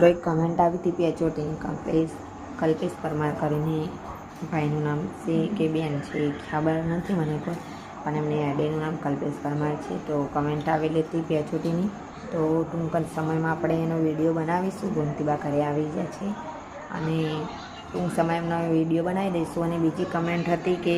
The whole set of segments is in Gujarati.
મિત્રો એક કમેન્ટ આવી હતી પીએચઓટીની કલ્પેશ કલ્પેશ પરમાર કરીને. ભાઈનું નામ છે કે બેન છે ખબર નથી મને કોઈ, પણ એમને આઈડીનું નામ કલ્પેશ પરમાર છે. તો કમેન્ટ આવેલી હતી પીએચઓટીની તો ટૂંક જ સમયમાં આપણે એનો વીડિયો બનાવીશું. ગોમતીબા ઘરે આવી ગયા છે. અને ટૂંક સમયમાં વીડિયો બનાવી દઈશું. અને બીજી કમેન્ટ હતી કે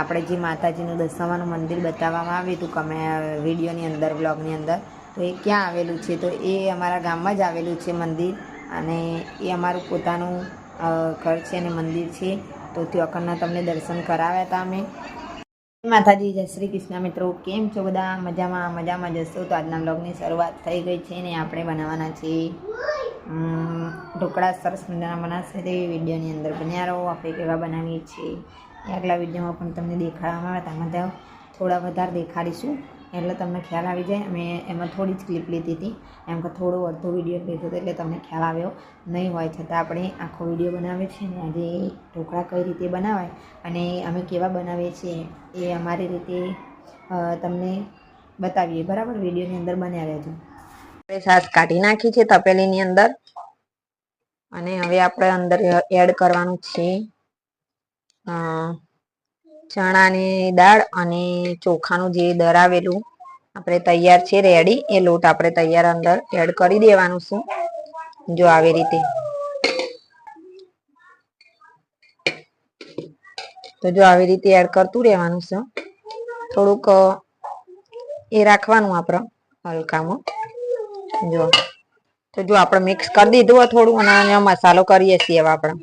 આપણે જે માતાજીનું દશામાનું મંદિર બતાવવામાં આવ્યું હતું, કમે વિડીયોની અંદર બ્લોગની અંદર તો એ ક્યાં આવેલું છે? તો એ અમારા ગામમાં જ આવેલું છે મંદિર અને એ અમારું પોતાનું ઘર છે અને મંદિર છે. તો ત્યાં તમને દર્શન કરાવ્યા હતા અમે. માતાજી, જય શ્રી કૃષ્ણ. મિત્રો, કેમ છો બધા? મજામાં મજામાં જશો તો આજના બ્લોગની શરૂઆત થઈ ગઈ છે ને આપણે બનાવવાના છે ઢોકળા સરસ મજાના બનાવશે તે વિડીયોની અંદર બન્યા રહો. આપણે કેવા બનાવીએ છીએ. આગલા વિડીયોમાં પણ તમને દેખાડવામાં આવે હતા તો થોડા વધારે દેખાડીશું. એટલે તમને ખ્યાલ આવી જાય, મેં એમાં થોડી જ ક્લિપ લીધી હતી. એમ કે થોડો અડધો વીડિયો લીધો હતો, એટલે તમને ખ્યાલ આવ્યો. નહીં હોય છતાં આપણે આખો વીડિયો બનાવીએ છીએ ને, આજે ઢોકળા કઈ રીતે બનાવાય અને અમે કેવા બનાવીએ છીએ એ અમારી રીતે તમને બતાવીએ. બરાબર? વિડીયોની અંદર બન્યા રહેજો. આપણે સાસ કાઢી નાખી છે તપેલીની અંદર. અને હવે આપણે અંદર એડ કરવાનું છે ચણાની દાળ અને ચોખાનું જે દરાવેલું આપણે તૈયાર છે રેડી એ લોટ આપણે તૈયાર અંદર એડ કરી દેવાનું છે. જો આવી રીતે. તો જો આવી રીતે એડ કરતું રહેવાનું છે. થોડુંક એ રાખવાનું આપણે હલકામાં. જો. તો જો આપણે મિક્સ કરી દીધું હોય થોડું અને મસાલો કરીએ છીએ આપણે.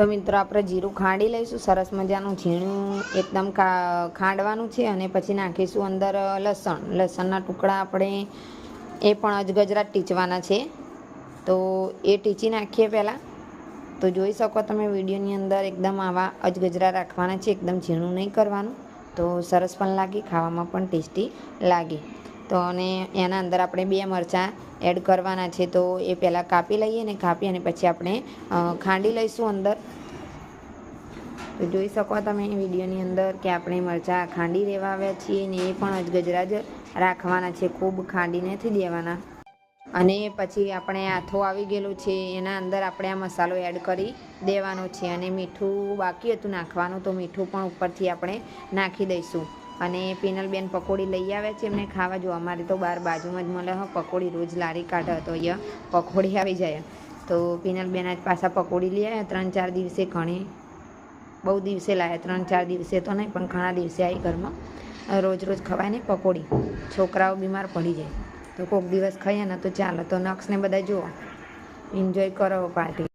તો મિત્રો આપણે જીરું ખાંડી લઈશું, સરસ મજાનું ઝીણું એકદમ ખાંડવાનું છે અને પછી નાખીશું અંદર લસણ. લસણના ટુકડા આપણે એ પણ અજગજરા ટીચવાના છે. તો એ ટીચી નાખીએ પહેલાં. તો જોઈ શકો તમે વિડીયોની અંદર એકદમ આવા અજગજરા રાખવાના છે, એકદમ ઝીણું નહીં કરવાનું. તો સરસ પણ લાગે, ખાવામાં પણ ટેસ્ટી લાગે. તો અને એના અંદર આપણે બે મરચાં એડ કરવાના છે, તો એ પહેલાં કાપી લઈએ ને કાપી અને પછી આપણે ખાંડી લઈશું અંદર. તો જોઈ શકો તમે વિડીયોની અંદર કે આપણે મરચાં ખાંડી રહેવા આવ્યા છીએ ને એ પણ અજગજરા જ રાખવાના છે, ખૂબ ખાંડી નથી દેવાના. અને પછી આપણે આથો આવી ગયેલો છે, એના અંદર આપણે આ મસાલો એડ કરી દેવાનો છે અને મીઠું બાકી હતું નાખવાનું, તો મીઠું પણ ઉપરથી આપણે નાખી દઈશું. અને પિનલબેન પકોડી લઈ આવ્યા છે એમને ખાવા. જો અમારે તો બહાર બાજુમાં જ મળે પકોડી રોજ લારી કાઢે તો અહીંયા પકોડી આવી જાય. તો પિનલબેન આજ પાછા પકોડી લઈ આવ્યા, ત્રણ ચાર દિવસે ઘણી, બહુ દિવસે લાવ્યા ત્રણ ચાર દિવસે તો નહીં, પણ ઘણા દિવસે આવી ઘરમાં. રોજ રોજ ખવાય ને પકોડી. છોકરાઓ બીમાર પડી જાય. તો કોઈક દિવસ ખાઈએ ને તો ચાલો. તો નક્ષને બધા જુઓ. એન્જોય કરો પાર્ટી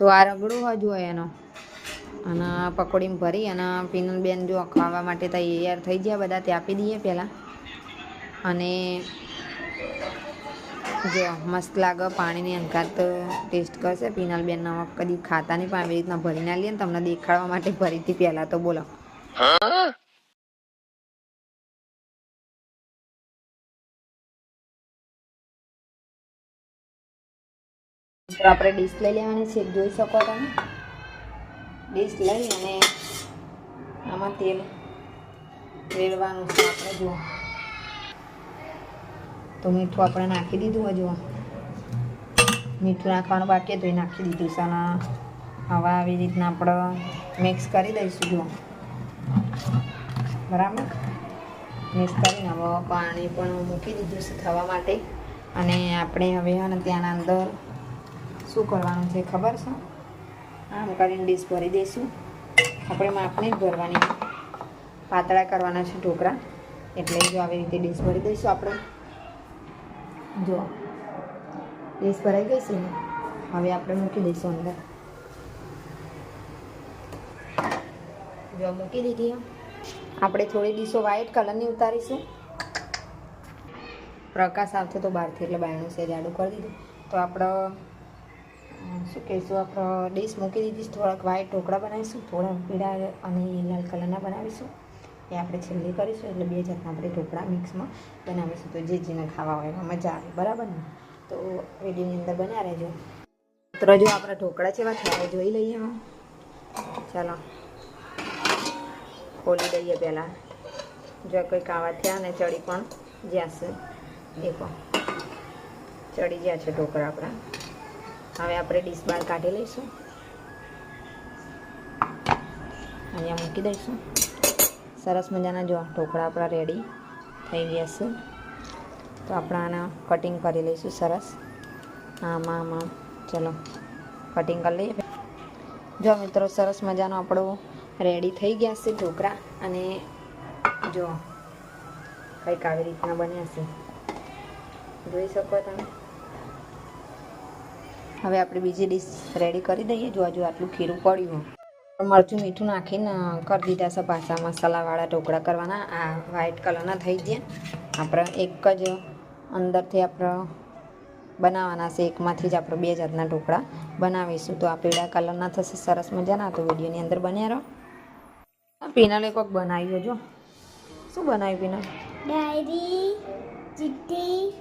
તો આ રગડું હજુ હોય એનો. અને પકોડીમાં ભરી અને પીનલબેન જો ખાવા માટે તૈયાર થઈ ગયા બધા, તે આપી દઈએ પહેલાં. અને જો મસ્ત લાગે પાણીની અંકાત ટેસ્ટ કરશે. પીનલબેન નમક કદી ખાતા નહીં, પણ આવી રીતના ભરીને લઈએ ને તમને દેખાડવા માટે ભરીથી પહેલાં તો બોલો. તો આપણે ડીશ લઈ લેવાની છે, જોઈ શકો તમે. ડીશ લઈ અને આમાં તેલ રેડવાનું છે આપણે, જુઓ. તો મીઠું આપણે નાખી દીધું હજુ મીઠું નાખવાનું બાકી તો એ નાખી દીધું છે હવા આવી રીતના આપણે મિક્સ કરી દઈશું, જુઓ. બરાબર? મિક્સ કરીને હવે પાણી પણ મૂકી દીધું છે થવા માટે. અને આપણે હવે ત્યાંના અંદર શું કરવાનું છે ખબર છે? આમ કરીને ડીશ ભરી દઈશું. આપણે માપને જ ભરવાની પાતળા કરવાના છે ઢોકળા. એટલે જો આવી રીતે ડીશ ભરી દઈશું આપણે. જો, ડીશ ભરાઈ ગઈ છે ને? હવે આપણે મૂકી દઈશું અંદર. જો, મૂકી દીધી. આપણે થોડી ડીશો વ્હાઈટ કલરની ઉતારીશું. પ્રકાશ આવશે તો બહારથી, એટલે બાયણું છે જાડું કરી દીધું. તો આપણે શું કહીશું, આપણે ડીશ મૂકી દીધી થોડાક વ્હાઈટ ઢોકળા બનાવીશું થોડા પીળા અને લાલ કલરના બનાવીશું. એ આપણે છેલ્લી કરીશું, એટલે બે જાતના આપણે ઢોકળા મિક્સમાં બનાવીશું. તો જે જેને ખાવા હોય એમાં મજા આવે, બરાબર ને? તો વિડીયોની અંદર બના રહેજો. મિત્રો, જો આપણા ઢોકળા છે એવા થયા જોઈ લઈએ એમાં ચાલો. ખોલી દઈએ પહેલાં. જો કંઈક આવા થયા ને, ચડી પણ જ્યાંશે દેખો. ચડી ગયા છે ઢોકળા આપણા. હવે આપણે ડીશ બહાર કાઢી લઈશું. અહીંયા મૂકી દઈશું. સરસ મજાના જો ઢોકળા આપણા રેડી થઈ ગયા છે. તો આપણે આના કટિંગ કરી લઈશું સરસ. આમાં આમાં ચલો કટિંગ કરી લઈએ. જો મિત્રો, સરસ મજાનો આપણો રેડી થઈ ગયા છે ઢોકળા અને જો કંઈક આવી રીતના બન્યા છે. જોઈ શકો તમે? હવે આપણે બીજી ડીશ રેડી કરી દઈએ. જો હજુ આટલું ખીરું પડ્યું. મરચું મીઠું નાખીને કરી દીધા છે પાછા મસાલાવાળા ઢોકળા કરવાના. આ વ્હાઈટ કલરના થઈ ગયા. આપણે એક જ અંદરથી આપણે બનાવવાના છે. એકમાંથી જ આપણે બે જાતના ઢોકળા બનાવીશું. તો આ પીળા કલરના થશે. સરસ મજાના. તો વિડીયોની અંદર બન્યા રહો. પીનલે કોઈક બનાવ્યો જો. શું બનાવ્યું પીનલ? ડાયરી ચિઠ્ઠી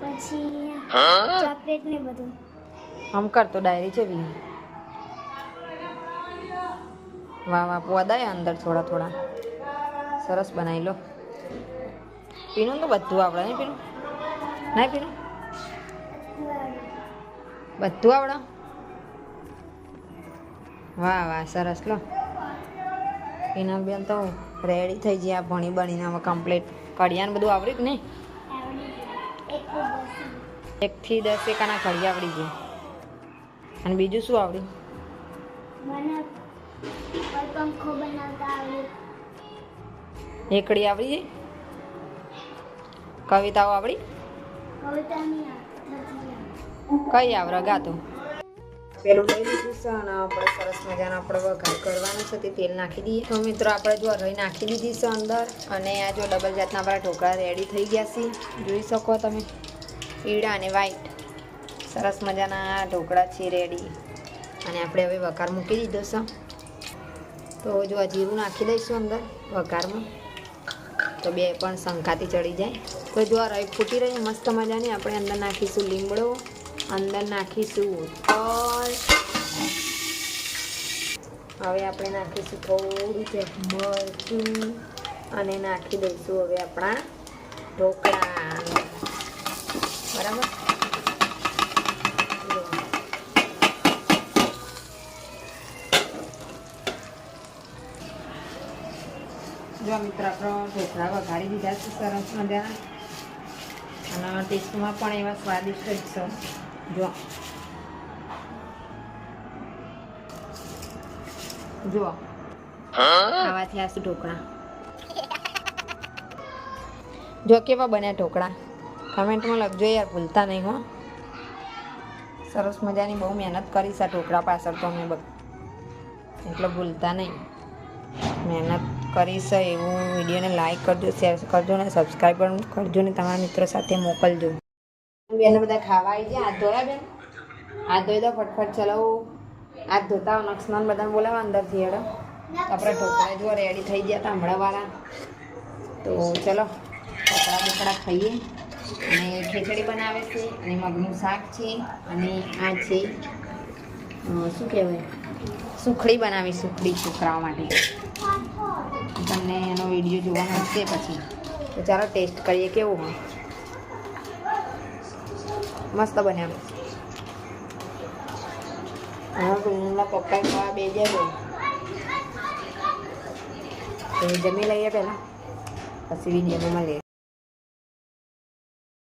પછી ચોકલેટ ને બધું. આમ કરતો ડાયરી છે બી. વાહ વાહ પોદાય અંદર થોડા થોડા. સરસ બનાવી લો. પીનું તો બધું આવડે નહીં પીનું નહીં પીનું બધું આવડે? વાહ વાહ સરસ લો. પીનલ બેન તો રેડી થઈ ગયા ભણી બનીને હવે કમ્પ્લીટ કડિયાને બધું આવડ્યું કે નહીં? એકથી દસ. એકાના ઘડી આવડી ગયું. અને બીજું શું આવડ્યું મને પંખો બનાવતા એકડી આવડી કવિતાઓ આવડી? કવિતા નહીં આવડતી કઈ આવડે? ગાતો પેલું લઈ લીધું છે અને આપણે સરસ મજાનો આપણે વઘાર કરવાનો છે. તે તેલ નાખી દઈએ. તો મિત્રો આપણે જો રહી નાખી દીધી છે અંદર અને આ જો ડબલ જાતના આપણા ઢોકળા રેડી થઈ ગયા છે. જોઈ શકો તમે. પીળા અને વ્હાઈટ સરસ મજાના ઢોકળા છે રેડી અને આપણે હવે વઘાર મૂકી દીધો છે. તો જો આ જીરું નાખી દઈશું અંદર વઘારમાં, તો બે પણ શંખાથી ચડી જાય. તો જો આ રઈ ફૂટી રહી, મસ્ત મજાની, આપણે અંદર નાખીશું લીમડો, અંદર નાખીશું તલ હવે આપણે નાખીશું થોડું મરચું, અને નાખી દઈશું હવે આપણા ઢોકળા બરાબર જો. જો મિત્ર આપણો ઢોકળા વઘાડી દીધા છે સરસ મજાના. અને ટેસ્ટમાં પણ એવા સ્વાદિષ્ટ જ છે. જો જો આવાથી આ શું ઢોકળા. જો કેવા બન્યા ઢોકળા. કમેન્ટમાં લખજો યાર, ભૂલતા નહીં હો. સરસ મજાની બહુ મહેનત કરી છે આ ઢોકળા પાછળ તો અમે બધ એટલે ભૂલતા નહીં. મહેનત કરીશ એવું વિડીયોને લાઈક કરજો શેર કરજો ને સબસ્ક્રાઈબ પણ કરજો ને તમારા મિત્રો સાથે મોકલજો. બેન બધા ખાવા આવી ગયા? હાથ ધોયા બેન? હાથ ધોઈ દો, ફટફટ ચલાવો હાથ ધોતા નક્ષમાન બધા બોલાવો અંદરથી હેડો. આપણે ઢોકળા જો રેડી થઈ ગયા હતા હમણાંવાળા. તો ચલો કપડા બકડા ખાઈએ. અને ખીચડી બનાવે છે, અને મગનું શાક છે, અને આ છે શું કહેવાય? સુખડી બનાવી સુખડી છોકરાઓ માટે. તમને એનો વીડિયો જોવા મળશે પછી. તો ચાલો ટેસ્ટ કરીએ કેવું હોય. મસ્ત બને હા ગુંગળા પપ્પા ખાવા બે જાય તો જમી લઈએ પહેલાં. પછી વિડીયોમાં મળીએ.